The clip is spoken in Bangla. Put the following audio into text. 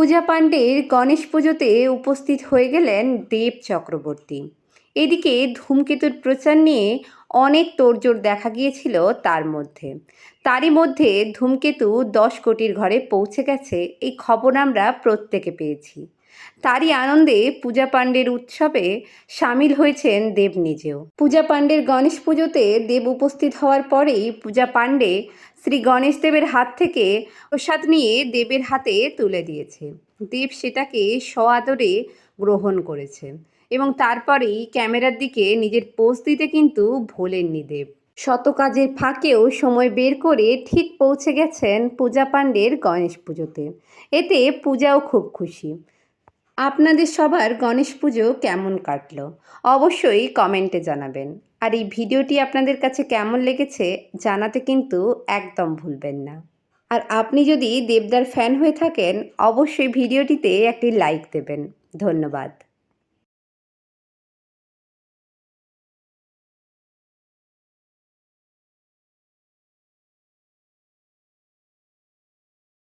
পূজা পাণ্ডের গণেশ পুজোতে উপস্থিত হয়ে গেলেন দেব চক্রবর্তী। এদিকে ধূমকেতুর প্রচার নিয়ে অনেক তোড়জোড় দেখা গিয়েছিল তার মধ্যে। তারই মধ্যে ধূমকেতু দশ কোটির ঘরে পৌঁছে গেছে, এই খবর আমরা প্রত্যেকে পেয়েছি। তারই আনন্দে পূজা পাণ্ডের উৎসবে সামিল হয়েছেন দেব নিজেও। পূজা পাণ্ডের গণেশ পুজোতে দেব উপস্থিত হওয়ার পরেই পূজা পাণ্ডে শ্রী গণেশ দেবের হাত থেকে প্রসাদ নিয়ে দেবের হাতে তুলে দিয়েছে। দেব সেটাকে সআদরে গ্রহণ করেছে এবং তারপরেই ক্যামেরার দিকে নিজের পোজ দিতে কিন্তু ভোলেননি দেব। শত কাজের ফাঁকেও সময় বের করে ঠিক পৌঁছে গেছেন পূজা পাণ্ডের গণেশ পুজোতে। এতে পূজাও খুব খুশি। আপনাদের সবার গণেশ পুজো কেমন কাটলো? অবশ্যই কমেন্টে জানাবেন। আর এই ভিডিওটি আপনাদের কাছে কেমন লেগেছে জানাতে কিন্তু একদম ভুলবেন না। আর আপনি যদি দেবদার ফ্যান হয়ে থাকেন, অবশ্যই ভিডিওটিতে একটি লাইক দেবেন। ধন্যবাদ।